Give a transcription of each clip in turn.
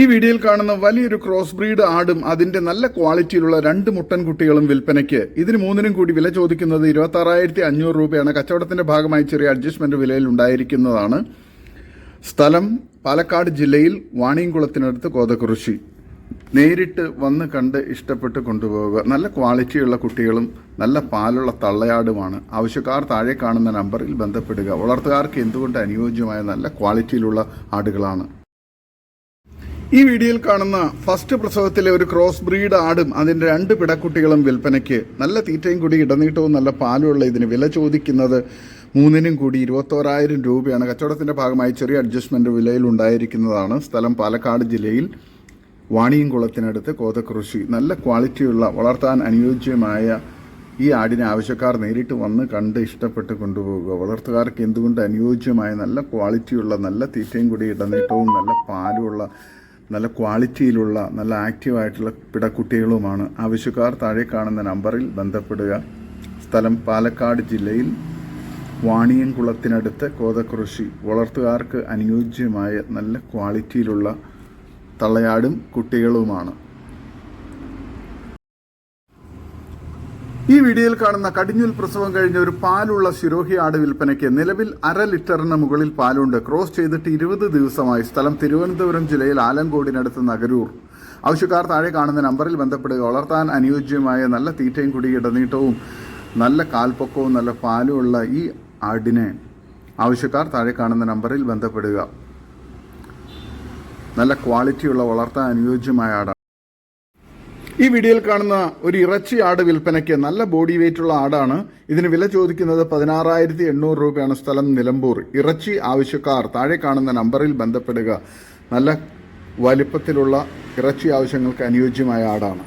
ഈ വീഡിയോയിൽ കാണുന്ന വലിയൊരു ക്രോസ് ബ്രീഡ് ആടും അതിന്റെ നല്ല ക്വാളിറ്റിയിലുള്ള രണ്ട് മുട്ടൻ കുട്ടികളും വിൽപ്പനയ്ക്ക്. ഇതിന് മൂന്നിനും കൂടി വില ചോദിക്കുന്നത് ഇരുപത്തി അഞ്ഞൂറ് രൂപയാണ്. കച്ചവടത്തിന്റെ ഭാഗമായി ചെറിയ അഡ്ജസ്റ്റ്മെന്റ് വിലയിൽ ഉണ്ടായിരിക്കുന്നതാണ്. സ്ഥലം പാലക്കാട് ജില്ലയിൽ വാണിയംകുളത്തിനടുത്ത് കോതകുറിശി. നേരിട്ട് വന്ന് കണ്ട് ഇഷ്ടപ്പെട്ട് കൊണ്ടുപോവുക. നല്ല ക്വാളിറ്റിയുള്ള കുട്ടികളും നല്ല പാലുള്ള തള്ളയാടുമാണ്. ആവശ്യക്കാർ താഴെ കാണുന്ന നമ്പറിൽ ബന്ധപ്പെടുക. വളർത്തുകാർക്ക് എന്തുകൊണ്ട് അനുയോജ്യമായ നല്ല ക്വാളിറ്റിയിലുള്ള ആടുകളാണ്? ഈ വീഡിയോയിൽ കാണുന്ന ഫസ്റ്റ് പ്രസവത്തിലെ ഒരു ക്രോസ് ബ്രീഡ് ആടും അതിന്റെ രണ്ട് പിടക്കുട്ടികളും വിൽപ്പനയ്ക്ക് നല്ല തീറ്റയും കൂടി ഇടനീട്ടവും നല്ല പാലുമുള്ള ഇതിന് വില ചോദിക്കുന്നത് മൂന്നിനും കൂടി ഇരുപത്തോരായിരം രൂപയാണ്. കച്ചവടത്തിന്റെ ഭാഗമായി ചെറിയ അഡ്ജസ്റ്റ്മെന്റ് വിലയിൽ ഉണ്ടായിരിക്കുന്നതാണ്. സ്ഥലം പാലക്കാട് ജില്ലയിൽ വാണിയംകുളത്തിനടുത്ത് കോതകൃഷി നല്ല ക്വാളിറ്റിയുള്ള വളർത്താൻ അനുയോജ്യമായ ഈ ആടിനെ ആവശ്യക്കാർ നേരിട്ട് വന്ന് കണ്ട് ഇഷ്ടപ്പെട്ട് കൊണ്ടുപോകുക വളർത്തുകാർക്ക് എന്തുകൊണ്ട് അനുയോജ്യമായ നല്ല ക്വാളിറ്റിയുള്ള നല്ല തീറ്റയും കൂടി ഇടനീട്ടവും നല്ല പാലുമുള്ള നല്ല ക്വാളിറ്റിയിലുള്ള നല്ല ആക്റ്റീവായിട്ടുള്ള പിടക്കുട്ടികളുമാണ്. ആവശ്യക്കാർ താഴെ കാണുന്ന നമ്പറിൽ ബന്ധപ്പെടുക. സ്ഥലം പാലക്കാട് ജില്ലയിൽ വാണിയംകുളത്തിനടുത്ത് കോതകൃഷി വളർത്തുകാർക്ക് അനുയോജ്യമായ നല്ല ക്വാളിറ്റിയിലുള്ള തള്ളയാടും കുട്ടികളുമാണ്. ഈ വീഡിയോയിൽ കാണുന്ന കടിഞ്ഞൂൽ പ്രസവം കഴിഞ്ഞ ഒരു പാലുള്ള ശിരോഹി ആട് വിൽപ്പനയ്ക്ക് നിലവിൽ അര ലിറ്ററിന് മുകളിൽ പാലുണ്ട്. ക്രോസ് ചെയ്തിട്ട് ഇരുപത് ദിവസമായി സ്ഥലം തിരുവനന്തപുരം ജില്ലയിൽ ആലങ്കോടിനടുത്ത് നഗരൂർ. ആവശ്യക്കാർ താഴെ കാണുന്ന നമ്പറിൽ ബന്ധപ്പെടുക. വളർത്താൻ അനുയോജ്യമായ നല്ല തീറ്റയും കുടി ഇടനീട്ടവും നല്ല കാൽപ്പൊക്കവും നല്ല പാലുമുള്ള ഈ ആടിനെ ആവശ്യക്കാർ താഴെ കാണുന്ന നമ്പറിൽ ബന്ധപ്പെടുക. നല്ല ക്വാളിറ്റിയുള്ള വളർത്താൻ അനുയോജ്യമായ ആടാണ്. ഈ വീഡിയോയിൽ കാണുന്ന ഒരു ഇറച്ചി ആട് വിൽപ്പനയ്ക്ക് നല്ല ബോഡി വെയിറ്റ് ഉള്ള ആടാണ്. ഇതിന് വില ചോദിക്കുന്നത് പതിനാറായിരത്തി എണ്ണൂറ് രൂപയാണ് സ്ഥലം നിലമ്പൂർ. ഇറച്ചി ആവശ്യക്കാർ താഴെ കാണുന്ന നമ്പറിൽ ബന്ധപ്പെടുക. നല്ല വലിപ്പത്തിലുള്ള ഇറച്ചി ആവശ്യങ്ങൾക്ക് അനുയോജ്യമായ ആടാണ്.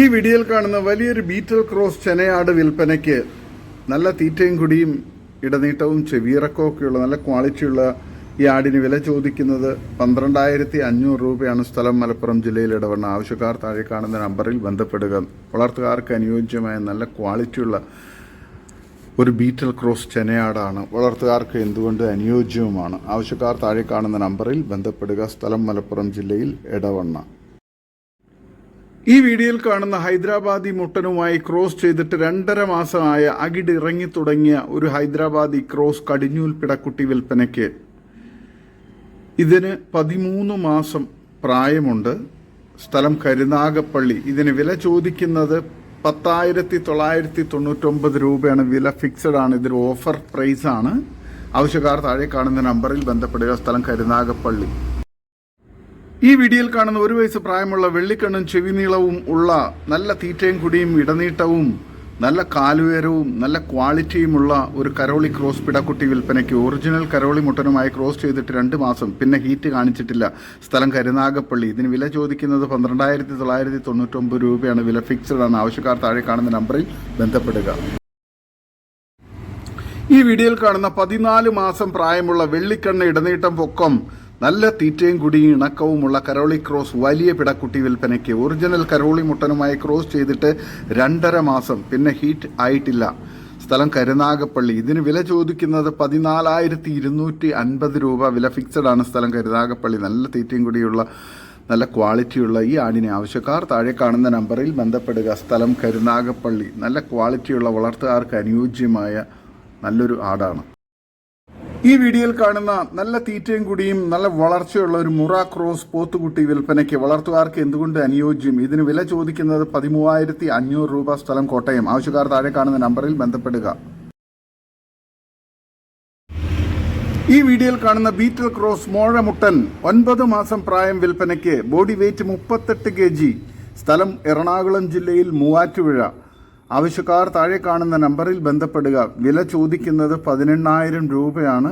ഈ വീഡിയോയിൽ കാണുന്ന വലിയൊരു ബീറ്റൽ ക്രോസ് ചെനയാട് വിൽപ്പനയ്ക്ക് നല്ല തീറ്റയും കുടിയും ഇടനീട്ടവും ചെവിയിറക്കവും ഒക്കെയുള്ള നല്ല ക്വാളിറ്റിയുള്ള ഈ ആടിന് വില ചോദിക്കുന്നത് പന്ത്രണ്ടായിരത്തി അഞ്ഞൂറ് രൂപയാണ് സ്ഥലം മലപ്പുറം ജില്ലയിൽ ഇടവണ്ണ ആവശ്യക്കാർ താഴെ കാണുന്ന നമ്പറിൽ ബന്ധപ്പെടുക. വളർത്തുകാർക്ക് അനുയോജ്യമായ നല്ല ക്വാളിറ്റിയുള്ള ഒരു ബീറ്റൽ ക്രോസ് ചെനയാടാണ്. വളർത്തുകാർക്ക് എന്തുകൊണ്ട് അനുയോജ്യവുമാണ്? ആവശ്യക്കാർ താഴെ കാണുന്ന നമ്പറിൽ ബന്ധപ്പെടുക. സ്ഥലം മലപ്പുറം ജില്ലയിൽ ഇടവണ്ണ ഈ വീഡിയോയിൽ കാണുന്ന ഹൈദരാബാദി മുട്ടനുമായി ക്രോസ് ചെയ്തിട്ട് രണ്ടര മാസമായ അകിട് ഇറങ്ങി തുടങ്ങിയ ഒരു ഹൈദരാബാദി ക്രോസ് കടിഞ്ഞൂൽ പിടക്കുട്ടി വിൽപ്പനയ്ക്ക് ഇതിന് പതിമൂന്ന് മാസം പ്രായമുണ്ട്. സ്ഥലം കരുനാഗപ്പള്ളി. ഇതിന് വില ചോദിക്കുന്നത് പത്തായിരത്തി തൊള്ളായിരത്തി തൊണ്ണൂറ്റൊമ്പത് രൂപയാണ്. വില ഫിക്സഡ് ആണ്. ഇതൊരു ഓഫർ പ്രൈസ് ആണ്. ആവശ്യക്കാർ താഴെ കാണുന്ന നമ്പറിൽ ബന്ധപ്പെടുക. സ്ഥലം കരുനാഗപ്പള്ളി. ഈ വീഡിയോയിൽ കാണുന്ന ഒരു വയസ്സ് പ്രായമുള്ള വെള്ളിക്കണ്ണും ചെവിനീളവും ഉള്ള നല്ല തീറ്റയും കുടിയും ഇടനീട്ടവും നല്ല കാലുയരവും നല്ല ക്വാളിറ്റിയുമുള്ള ഒരു കരോളി ക്രോസ് പിടക്കുട്ടി വിൽപ്പനയ്ക്ക് ഒറിജിനൽ കരോളി മുട്ടനുമായി ക്രോസ് ചെയ്തിട്ട് രണ്ട് മാസം. പിന്നെ ഹീറ്റ് കാണിച്ചിട്ടില്ല. സ്ഥലം കരുനാഗപ്പള്ളി. ഇതിന് വില ചോദിക്കുന്നത് പന്ത്രണ്ടായിരത്തി തൊള്ളായിരത്തി തൊണ്ണൂറ്റൊമ്പത് രൂപയാണ്. വില ഫിക്സഡ് ആണ്. ആവശ്യക്കാർ താഴെ കാണുന്ന നമ്പറിൽ ബന്ധപ്പെടുക. ഈ വീഡിയോയിൽ കാണുന്ന പതിനാല് മാസം പ്രായമുള്ള വെള്ളിക്കണ്ണ ഇടനീട്ടം പൊക്കം നല്ല തീറ്റയും കുടിയും ഇണക്കവുമുള്ള കരോളി ക്രോസ് വലിയ പിടക്കുട്ടി വിൽപ്പനയ്ക്ക് ഒറിജിനൽ കരോളി മുട്ടനുമായി ക്രോസ് ചെയ്തിട്ട് രണ്ടര മാസം. പിന്നെ ഹീറ്റ് ആയിട്ടില്ല. സ്ഥലം കരുനാഗപ്പള്ളി. ഇതിന് വില ചോദിക്കുന്നത് പതിനാലായിരത്തി ഇരുന്നൂറ്റി അൻപത് രൂപ. വില ഫിക്സഡ് ആണ് സ്ഥലം കരുനാഗപ്പള്ളി. നല്ല തീറ്റയും കൂടിയുള്ള നല്ല ക്വാളിറ്റിയുള്ള ഈ ആടിനെ ആവശ്യക്കാർ താഴെ കാണുന്ന നമ്പറിൽ ബന്ധപ്പെടുക. സ്ഥലം കരുനാഗപ്പള്ളി. നല്ല ക്വാളിറ്റിയുള്ള വളർത്തുകാർക്ക് അനുയോജ്യമായ നല്ലൊരു ആടാണ്. ഈ വീഡിയോയിൽ കാണുന്ന നല്ല തീറ്റയും കൂടിയും നല്ല വളർച്ചയുള്ള ഒരു മുറ ക്രോസ് പോത്തുകുട്ടി വിൽപ്പനയ്ക്ക് വളർത്തുകാർക്ക് എന്തുകൊണ്ട് അനുയോജ്യം? ഇതിന് വില ചോദിക്കുന്നത് പതിമൂവായിരത്തി അഞ്ഞൂറ് രൂപ സ്ഥലം കോട്ടയം. ആവശ്യക്കാർ താഴെ കാണുന്ന നമ്പറിൽ ബന്ധപ്പെടുക. ഈ വീഡിയോയിൽ കാണുന്ന ബീറ്റൽ ക്രോസ് മോഴമുട്ടൻ ഒൻപത് മാസം പ്രായം വിൽപ്പനയ്ക്ക് ബോഡി വെയിറ്റ് മുപ്പത്തെട്ട് കെ ജി. സ്ഥലം എറണാകുളം ജില്ലയിൽ മൂവാറ്റുപുഴ. ആവശ്യക്കാർ താഴെ കാണുന്ന നമ്പറിൽ ബന്ധപ്പെടുക. വില ചോദിക്കുന്നത് പതിനെണ്ണായിരം രൂപയാണ്.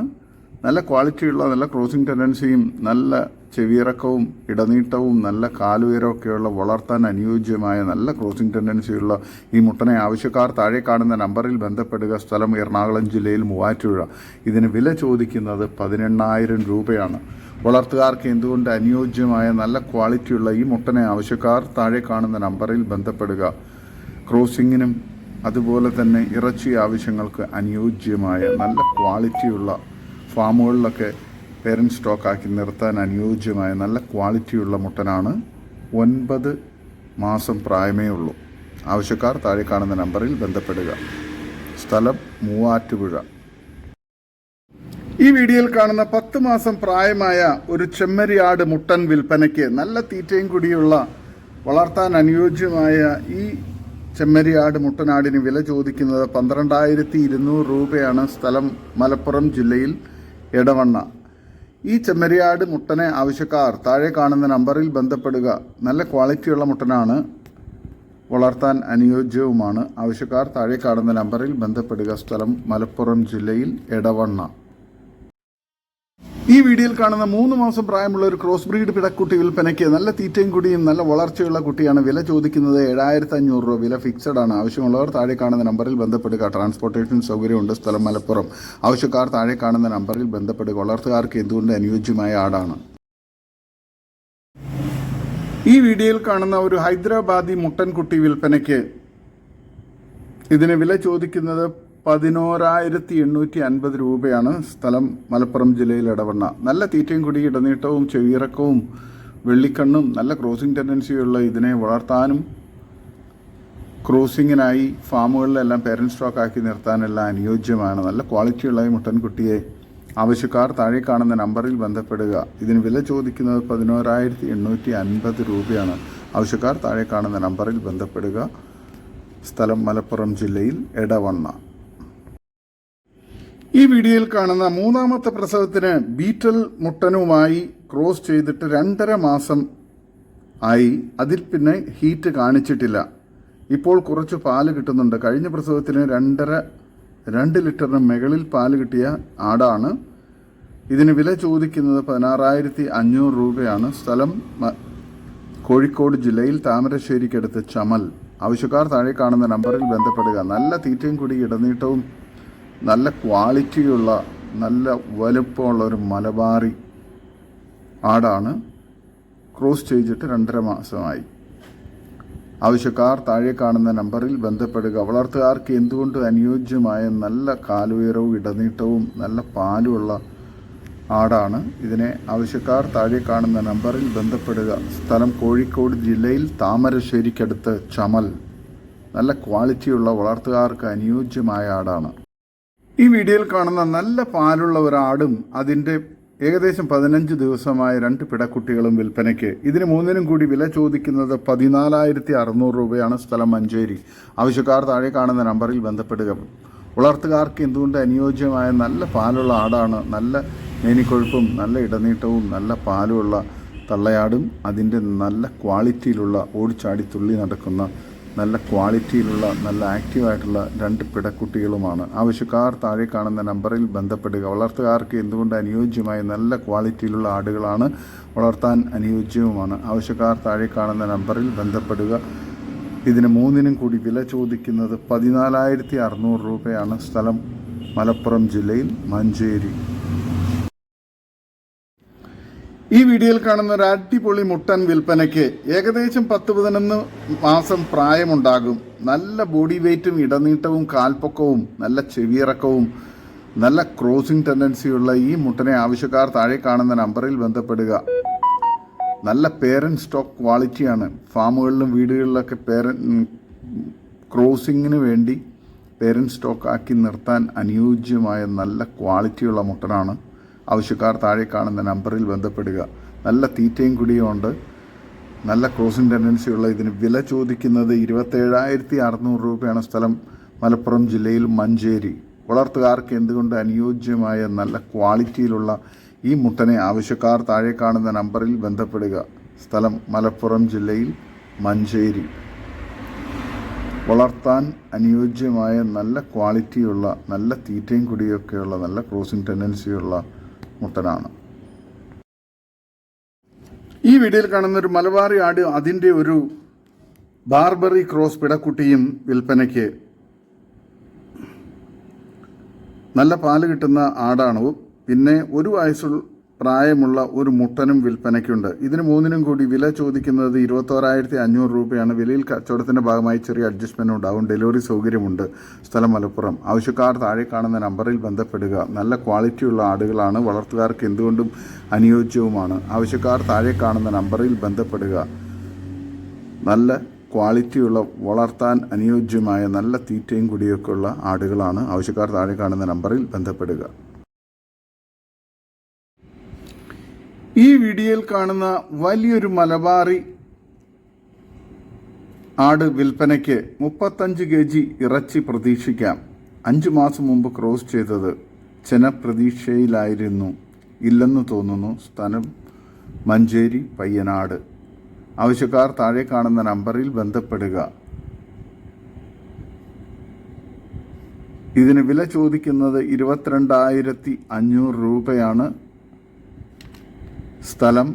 നല്ല ക്വാളിറ്റിയുള്ള നല്ല ക്രോസിംഗ് ടെൻഡൻസിയും നല്ല ചെവിയിറക്കവും ഇടനീട്ടവും നല്ല കാലുയരമൊക്കെയുള്ള വളർത്താൻ അനുയോജ്യമായ നല്ല ക്രോസിംഗ് ടെൻഡൻസിയുള്ള ഈ മുട്ടനെ ആവശ്യക്കാർ താഴെ കാണുന്ന നമ്പറിൽ ബന്ധപ്പെടുക. സ്ഥലം എറണാകുളം ജില്ലയിൽ മൂവാറ്റുപുഴ. ഇതിന് വില ചോദിക്കുന്നത് പതിനെണ്ണായിരം രൂപയാണ്. വളർത്തുകാർക്ക് എന്തുകൊണ്ട് അനുയോജ്യമായ നല്ല ക്വാളിറ്റിയുള്ള ഈ മുട്ടനെ ആവശ്യക്കാർ താഴെ കാണുന്ന നമ്പറിൽ ബന്ധപ്പെടുക. ക്രോസിങ്ങിനും അതുപോലെ തന്നെ ഇറച്ചി ആവശ്യങ്ങൾക്ക് അനുയോജ്യമായ നല്ല ക്വാളിറ്റിയുള്ള ഫാമുകളിലൊക്കെ പേരന്റ് സ്റ്റോക്കാക്കി നിർത്താൻ അനുയോജ്യമായ നല്ല ക്വാളിറ്റിയുള്ള മുട്ടനാണ് ഒൻപത് മാസം പ്രായമേ ഉള്ളൂ. ആവശ്യക്കാർ താഴെ കാണുന്ന നമ്പറിൽ ബന്ധപ്പെടുക. സ്ഥലം മൂവാറ്റുപുഴ. ഈ വീഡിയോയിൽ കാണുന്ന പത്ത് മാസം പ്രായമായ ഒരു ചെമ്മരിയാട് മുട്ടൻ വിൽപ്പനയ്ക്ക് നല്ല തീറ്റയും കൂടിയുള്ള വളർത്താൻ അനുയോജ്യമായ ഈ ചെമ്മരിയാട് മുട്ടനാടിന് വില ചോദിക്കുന്നത് പന്ത്രണ്ടായിരത്തി ഇരുന്നൂറ് രൂപയാണ് സ്ഥലം മലപ്പുറം ജില്ലയിൽ എടവണ്ണ. ഈ ചെമ്മരിയാട് മുട്ടനെ ആവശ്യക്കാർ താഴെ കാണുന്ന നമ്പറിൽ ബന്ധപ്പെടുക. നല്ല ക്വാളിറ്റിയുള്ള മുട്ടനാണ്. വളർത്താൻ അനുയോജ്യവുമാണ്. ആവശ്യക്കാർ താഴെ കാണുന്ന നമ്പറിൽ ബന്ധപ്പെടുക. സ്ഥലം മലപ്പുറം ജില്ലയിൽ എടവണ്ണ. ഈ വീഡിയോയിൽ കാണുന്ന മൂന്ന് മാസം പ്രായമുള്ള ഒരു ക്രോസ് ബ്രീഡ് പിടക്കുട്ടി വിൽപ്പനയ്ക്ക് നല്ല തീറ്റയും കുടിയും നല്ല വളർച്ചയുള്ള കുട്ടിയാണ് വില ചോദിക്കുന്നത് ഏഴായിരത്തി അഞ്ഞൂറ് രൂപ. വില ഫിക്സഡ് ആണ്. ആവശ്യമുള്ളവർ താഴെ കാണുന്ന നമ്പറിൽ ബന്ധപ്പെടുക. ട്രാൻസ്പോർട്ടേഷൻ സൗകര്യമുണ്ട്. സ്ഥലം മലപ്പുറം. ആവശ്യക്കാർ താഴെ കാണുന്ന നമ്പറിൽ ബന്ധപ്പെടുക. വളർത്തുകാർക്ക് എന്തുകൊണ്ട് അനുയോജ്യമായ ആടാണ്? ഈ വീഡിയോയിൽ കാണുന്ന ഒരു ഹൈദരാബാദി മുട്ടൻകുട്ടി വിൽപ്പനയ്ക്ക് ഇതിന് വില ചോദിക്കുന്നത് പതിനോരായിരത്തി എണ്ണൂറ്റി അൻപത് രൂപയാണ് സ്ഥലം മലപ്പുറം ജില്ലയിൽ ഇടവണ്ണ. നല്ല തീറ്റയും കുടി ഇടനീട്ടവും ചെവിയിറക്കവും വെള്ളിക്കണ്ണും നല്ല ക്രോസിംഗ് ടെൻഡൻസിയുള്ള ഇതിനെ വളർത്താനും ക്രോസിങ്ങിനായി ഫാമുകളിലെല്ലാം പേരന്റ് സ്റ്റോക്ക് ആക്കി നിർത്താനെല്ലാം അനുയോജ്യമാണ്. നല്ല ക്വാളിറ്റിയുള്ള ഈ മുട്ടൻകുട്ടിയെ ആവശ്യക്കാർ താഴെ കാണുന്ന നമ്പറിൽ ബന്ധപ്പെടുക. ഇതിന് വില ചോദിക്കുന്നത് പതിനോരായിരത്തി എണ്ണൂറ്റി അൻപത് രൂപയാണ്. ആവശ്യക്കാർ താഴെ കാണുന്ന നമ്പറിൽ ബന്ധപ്പെടുക. സ്ഥലം മലപ്പുറം ജില്ലയിൽ എടവണ്ണ ഈ വീഡിയോയിൽ കാണുന്ന മൂന്നാമത്തെ പ്രസവത്തിന് ബീറ്റൽ മുട്ടനുമായി ക്രോസ് ചെയ്തിട്ട് രണ്ടര മാസം ആയി. അതിൽ പിന്നെ ഹീറ്റ് കാണിച്ചിട്ടില്ല. ഇപ്പോൾ കുറച്ച് പാൽ കിട്ടുന്നുണ്ട്. കഴിഞ്ഞ പ്രസവത്തിന് രണ്ടര രണ്ട് ലിറ്ററിന് മുകളിൽ പാൽ കിട്ടിയ ആടാണ്. ഇതിന് വില ചോദിക്കുന്നത് പതിനാറായിരത്തി അഞ്ഞൂറ് രൂപയാണ്. സ്ഥലം കോഴിക്കോട് ജില്ലയിൽ താമരശ്ശേരിക്കടുത്ത് ചമൽ. ആവശ്യക്കാർ താഴെ കാണുന്ന നമ്പറിൽ ബന്ധപ്പെടുക. നല്ല തീറ്റയും കൂടി ഇടനീട്ടവും നല്ല ക്വാളിറ്റിയുള്ള നല്ല വലുപ്പമുള്ള ഒരു മലബാറി ആടാണ്. ക്രോസ് ചെയ്തിട്ട് രണ്ടര മാസമായി. ആവശ്യക്കാർ താഴെ കാണുന്ന നമ്പറിൽ ബന്ധപ്പെടുക. വളർത്തുകാർക്ക് എന്തുകൊണ്ട് അനുയോജ്യമായ നല്ല കാലുയരവും ഇടനീട്ടവും നല്ല പാലുമുള്ള ആടാണ്. ഇതിനെ ആവശ്യക്കാർ താഴെ കാണുന്ന നമ്പറിൽ ബന്ധപ്പെടുക. സ്ഥലം കോഴിക്കോട് ജില്ലയിൽ താമരശ്ശേരിക്കടുത്ത് ചമൽ. നല്ല ക്വാളിറ്റിയുള്ള വളർത്തുകാർക്ക് അനുയോജ്യമായ ആടാണ്. ഈ വീഡിയോയിൽ കാണുന്ന നല്ല പാലുള്ള ഒരാടും അതിന്റെ ഏകദേശം പതിനഞ്ച് ദിവസമായ രണ്ട് പിടക്കുട്ടികളും വിൽപ്പനയ്ക്ക്. ഇതിന് മൂന്നിനും കൂടി വില ചോദിക്കുന്നത് പതിനാലായിരത്തി അറുന്നൂറ് രൂപയാണ് സ്ഥലം മഞ്ചേരി. ആവശ്യക്കാർ താഴെ കാണുന്ന നമ്പറിൽ ബന്ധപ്പെടുക. വളർത്തുകാർക്ക് എന്തുകൊണ്ട് അനുയോജ്യമായ നല്ല പാലുള്ള ആടാണ്? നല്ല മേനിക്കൊഴുപ്പും നല്ല ഇടനീട്ടവും നല്ല പാലുമുള്ള തള്ളയാടും അതിന്റെ നല്ല ക്വാളിറ്റിയിലുള്ള ഓടിച്ചാടി തുള്ളി നടക്കുന്ന നല്ല ക്വാളിറ്റിയിലുള്ള നല്ല ആക്റ്റീവായിട്ടുള്ള രണ്ട് പിടക്കുട്ടികളുമാണ്. ആവശ്യക്കാർ താഴെ കാണുന്ന നമ്പറിൽ ബന്ധപ്പെടുക. വളർത്തുകാർക്ക് എന്തുകൊണ്ട് അനുയോജ്യമായ നല്ല ക്വാളിറ്റിയിലുള്ള ആടുകളാണ് വളർത്താൻ അനുയോജ്യവുമാണ്? ആവശ്യക്കാർ താഴെ കാണുന്ന നമ്പറിൽ ബന്ധപ്പെടുക. ഇതിന് മൂന്നിനും കൂടി വില ചോദിക്കുന്നത് പതിനാലായിരത്തി അറുന്നൂറ് രൂപയാണ്. സ്ഥലം മലപ്പുറം ജില്ലയിൽ മഞ്ചേരി. ഈ വീഡിയോയിൽ കാണുന്ന ഒരു അടിപൊളി മുട്ടൻ വിൽപ്പനയ്ക്ക് ഏകദേശം പത്ത് പതിനൊന്ന് മാസം പ്രായമുണ്ടാകും. നല്ല ബോഡി വെയ്റ്റും ഇടനീട്ടവും കാൽപ്പൊക്കവും നല്ല ചെവിയിറക്കവും നല്ല ക്രോസിംഗ് ടെൻഡൻസിയുള്ള ഈ മുട്ടനെ ആവശ്യക്കാർ താഴെ കാണുന്ന നമ്പറിൽ ബന്ധപ്പെടുക. നല്ല പേരൻ സ്റ്റോക്ക് ക്വാളിറ്റിയാണ് ഫാമുകളിലും വീടുകളിലൊക്കെ പേരൻ ക്രോസിങ്ങിന് വേണ്ടി പേരൻ സ്റ്റോക്ക് ആക്കി നിർത്താൻ അനുയോജ്യമായ നല്ല ക്വാളിറ്റിയുള്ള മുട്ടനാണ്. ആവശ്യക്കാർ താഴെ കാണുന്ന നമ്പറിൽ ബന്ധപ്പെടുക. നല്ല തീറ്റയും കുടിയും ഉണ്ട്. നല്ല ക്രോസിംഗ് ടെൻഡൻസിയുള്ള ഇതിന് വില ചോദിക്കുന്നത് ഇരുപത്തേഴായിരത്തി അറുന്നൂറ് രൂപയാണ് സ്ഥലം. മലപ്പുറം ജില്ലയിൽ മഞ്ചേരി. വളർത്തുകാർക്ക് എന്തുകൊണ്ട് അനുയോജ്യമായ നല്ല ക്വാളിറ്റിയിലുള്ള ഈ മുട്ടനെ ആവശ്യക്കാർ താഴെ കാണുന്ന നമ്പറിൽ ബന്ധപ്പെടുക. സ്ഥലം മലപ്പുറം ജില്ലയിൽ മഞ്ചേരി. വളർത്താൻ അനുയോജ്യമായ നല്ല ക്വാളിറ്റിയുള്ള നല്ല തീറ്റയും കുടിയൊക്കെയുള്ള നല്ല ക്രോസിംഗ് ടെൻഡൻസിയുള്ള മുട്ടനാണ്. ഈ വീഡിയോയിൽ കാണുന്ന ഒരു മലബാറി ആട് അതിന്റെ ഒരു ബാർബറി ക്രോസ് പിടക്കുട്ടിയും വിൽപ്പനയ്ക്ക് നല്ല പാൽ കിട്ടുന്ന ആടാണ്. പിന്നെ ഒരു വയസ്സുള്ള പ്രായമുള്ള ഒരു മുട്ടനും വിൽപ്പനയ്ക്കുണ്ട്. ഇതിന് മൂന്നിനും കൂടി വില ചോദിക്കുന്നത് ഇരുപത്തോരായിരത്തി അഞ്ഞൂറ് രൂപയാണ്. വിലയിൽ കച്ചവടത്തിന്റെ ഭാഗമായി ചെറിയ അഡ്ജസ്റ്റ്മെന്റ് ഉണ്ടാവും. ഡെലിവറി സൗകര്യമുണ്ട്. സ്ഥലം മലപ്പുറം. ആവശ്യക്കാർ താഴെ കാണുന്ന നമ്പറിൽ ബന്ധപ്പെടുക. നല്ല ക്വാളിറ്റിയുള്ള ആടുകളാണ്. വളർത്തുകാർക്ക് എന്തുകൊണ്ടും അനുയോജ്യവുമാണ്. ആവശ്യക്കാർ താഴെ കാണുന്ന നമ്പറിൽ ബന്ധപ്പെടുക. നല്ല ക്വാളിറ്റിയുള്ള വളർത്താൻ അനുയോജ്യമായ നല്ല തീറ്റയും കുടിയൊക്കെയുള്ള ആടുകളാണ്. ആവശ്യക്കാർ താഴെ കാണുന്ന നമ്പറിൽ ബന്ധപ്പെടുക. ഈ വീഡിയോയിൽ കാണുന്ന വലിയൊരു മലബാറി ആട് വിൽപ്പനയ്ക്ക് മുപ്പത്തഞ്ച് കെ ജി ഇറച്ചി പ്രതീക്ഷിക്കാം. അഞ്ചു മാസം മുമ്പ് ക്രോസ് ചെയ്തത് ജനപ്രതീക്ഷയിലായിരുന്നു. ഇല്ലെന്ന് തോന്നുന്നു സ്ഥലം മഞ്ചേരി പയ്യനാട്. ആവശ്യക്കാർ താഴെ കാണുന്ന നമ്പറിൽ ബന്ധപ്പെടുക. ഇതിന് വില ചോദിക്കുന്നത് ഇരുപത്തിരണ്ടായിരത്തി അഞ്ഞൂറ് രൂപയാണ്. സ്ഥലം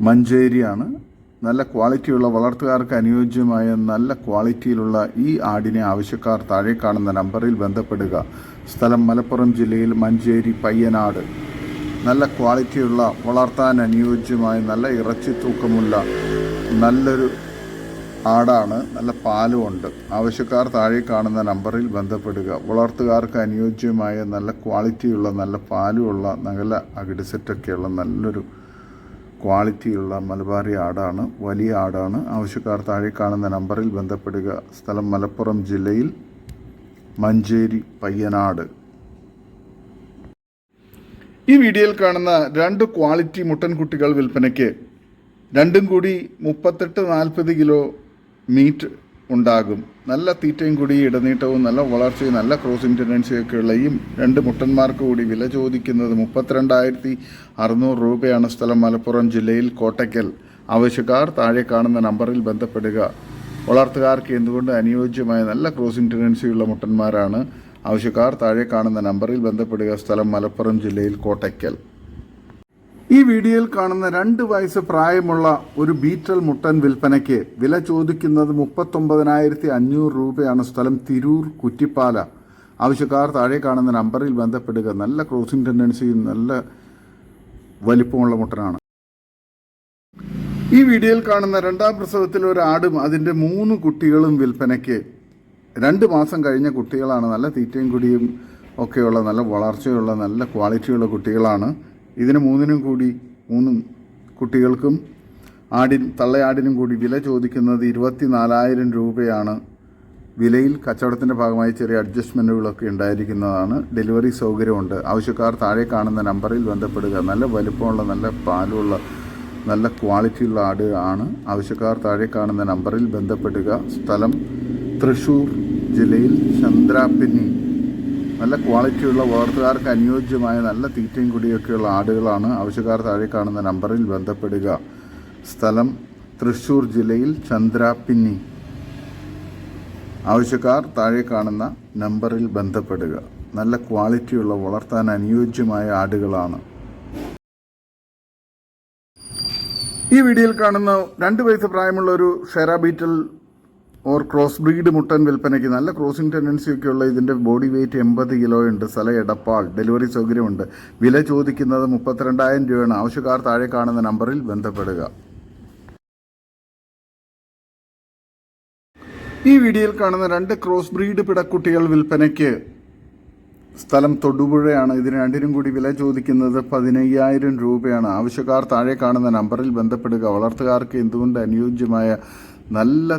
മഞ്ചേരിയാണ്. നല്ല ക്വാളിറ്റിയുള്ള വളർത്തുകാർക്ക് അനുയോജ്യമായ നല്ല ക്വാളിറ്റിയിലുള്ള ഈ ആടിനെ ആവശ്യക്കാർ താഴെ കാണുന്ന നമ്പറിൽ ബന്ധപ്പെടുക. സ്ഥലം മലപ്പുറം ജില്ലയിൽ മഞ്ചേരി പയ്യനാട്. നല്ല ക്വാളിറ്റിയുള്ള വളർത്താൻ അനുയോജ്യമായ നല്ല ഇറച്ചി തൂക്കമുള്ള നല്ലൊരു ആടാണ്. നല്ല പാലുമുണ്ട് ആവശ്യക്കാർ താഴെ കാണുന്ന നമ്പറിൽ ബന്ധപ്പെടുക. വളർത്തുകാർക്ക് അനുയോജ്യമായ നല്ല ക്വാളിറ്റിയുള്ള നല്ല പാലുമുള്ള നല്ല അകിട് സെറ്റൊക്കെയുള്ള നല്ലൊരു ക്വാളിറ്റിയുള്ള മലബാറി ആടാണ്. വലിയ ആടാണ്. ആവശ്യക്കാർ താഴെ കാണുന്ന നമ്പറിൽ ബന്ധപ്പെടുക. സ്ഥലം മലപ്പുറം ജില്ലയിൽ മഞ്ചേരി പയ്യനാട്. ഈ വീഡിയോയിൽ കാണുന്ന രണ്ട് ക്വാളിറ്റി മുട്ടൻകുട്ടികൾ വിൽപ്പനയ്ക്ക്. രണ്ടും കൂടി മുപ്പത്തെട്ട് നാൽപ്പത് കിലോ മീറ്റ് ഉണ്ടാകും. നല്ല തീറ്റയും കൂടി ഇടനീട്ടവും നല്ല വളർച്ചയും നല്ല ക്രോസിംഗ് ടെൻഡൻസിയൊക്കെയുള്ള ഈ രണ്ട് മുട്ടന്മാർക്ക് കൂടി വില ചോദിക്കുന്നത് മുപ്പത്തിരണ്ടായിരത്തി അറുന്നൂറ് രൂപയാണ് സ്ഥലം മലപ്പുറം ജില്ലയിൽ കോട്ടയ്ക്കൽ. ആവശ്യക്കാർ താഴെ കാണുന്ന നമ്പറിൽ ബന്ധപ്പെടുക. വളർത്തുകാർക്ക് എന്തുകൊണ്ട് അനുയോജ്യമായ നല്ല ക്രോസിംഗ് ടെൻഡൻസിയുള്ള മുട്ടന്മാരാണ്? ആവശ്യക്കാർ താഴെ കാണുന്ന നമ്പറിൽ ബന്ധപ്പെടുക. സ്ഥലം മലപ്പുറം ജില്ലയിൽ കോട്ടയ്ക്കൽ. ഈ വീഡിയോയിൽ കാണുന്ന രണ്ട് വയസ്സ് പ്രായമുള്ള ഒരു ബീറ്റൽ മുട്ടൻ വിൽപ്പനയ്ക്ക് വില ചോദിക്കുന്നത് മുപ്പത്തൊമ്പതിനായിരത്തി അഞ്ഞൂറ് രൂപയാണ് സ്ഥലം തിരൂർ കുറ്റിപ്പാല. ആവശ്യക്കാർ താഴെ കാണുന്ന നമ്പറിൽ ബന്ധപ്പെടുക. നല്ല ക്രോസിംഗ് ടെൻഡൻസിയും നല്ല വലിപ്പമുള്ള മുട്ടനാണ്. ഈ വീഡിയോയിൽ കാണുന്ന രണ്ടാം പ്രസവത്തിൽ ഒരു ആടും അതിന്റെ മൂന്ന് കുട്ടികളും വിൽപ്പനയ്ക്ക്. രണ്ട് മാസം കഴിഞ്ഞ കുട്ടികളാണ്. നല്ല തീറ്റയും കുടിയും ഒക്കെയുള്ള നല്ല വളർച്ചയുള്ള നല്ല ക്വാളിറ്റിയുള്ള കുട്ടികളാണ്. ഇതിന് മൂന്നിനും കൂടി മൂന്നും കുട്ടികൾക്കും ആടിൻ തള്ളയാടിനും കൂടി വില ചോദിക്കുന്നത് ഇരുപത്തി നാലായിരം രൂപയാണ്. വിലയിൽ കച്ചവടത്തിന്റെ ഭാഗമായി ചെറിയ അഡ്ജസ്റ്റ്മെന്റുകളൊക്കെ ഉണ്ടായിരിക്കുന്നതാണ്. ഡെലിവറി സൗകര്യമുണ്ട്. ആവശ്യക്കാർ താഴെ കാണുന്ന നമ്പറിൽ ബന്ധപ്പെടുക. നല്ല വലുപ്പമുള്ള നല്ല പാലുള്ള നല്ല ക്വാളിറ്റിയുള്ള ആട് ആണ്. ആവശ്യക്കാർ താഴെ കാണുന്ന നമ്പറിൽ ബന്ധപ്പെടുക. സ്ഥലം തൃശ്ശൂർ ജില്ലയിൽ ചന്ദ്രാപ്പിന്നി. നല്ല ക്വാളിറ്റിയുള്ള വളർത്തുകാർക്ക് അനുയോജ്യമായ നല്ല തീറ്റയും കുടിയൊക്കെയുള്ള ആടുകളാണ് ആവശ്യക്കാർ താഴെ കാണുന്ന നമ്പറിൽ ബന്ധപ്പെടുക. സ്ഥലം തൃശ്ശൂർ ജില്ലയിൽ ചന്ദ്രാപ്പിന്നി ആവശ്യക്കാർ താഴെ കാണുന്ന നമ്പറിൽ ബന്ധപ്പെടുക. നല്ല ക്വാളിറ്റിയുള്ള വളർത്താൻ അനുയോജ്യമായ ആടുകളാണ്. ഈ വീഡിയോയിൽ കാണുന്ന രണ്ട് വയസ്സ് പ്രായമുള്ള ഒരു ഷെറ ബീറ്റൽ ഓർ ക്രോസ് ബ്രീഡ് മുട്ടൻ വിൽപ്പനയ്ക്ക് നല്ല ക്രോസിംഗ് ടെൻഡൻസി ഉള്ള ഇതിന്റെ ബോഡി വെയ്റ്റ് എൺപത് കിലോ ഉണ്ട്. സ്ഥലം എടപ്പാൾ. ഡെലിവറി സൗകര്യമുണ്ട്. വില ചോദിക്കുന്നത് മുപ്പത്തിരണ്ടായിരം രൂപയാണ്. ആവശ്യക്കാർ താഴെ കാണുന്ന നമ്പറിൽ ബന്ധപ്പെടുക. ഈ വീഡിയോയിൽ കാണുന്ന രണ്ട് ക്രോസ് ബ്രീഡ് പിടക്കുട്ടികൾ വിൽപ്പനയ്ക്ക് സ്ഥലം തൊടുപുഴയാണ്. ഇതിന് രണ്ടിനും കൂടി വില ചോദിക്കുന്നത് പതിനയ്യായിരം രൂപയാണ്. ആവശ്യക്കാർ താഴെ കാണുന്ന നമ്പറിൽ ബന്ധപ്പെടുക. വളർത്തുകാർക്ക് എന്തുകൊണ്ട് അനുയോജ്യമായ നല്ല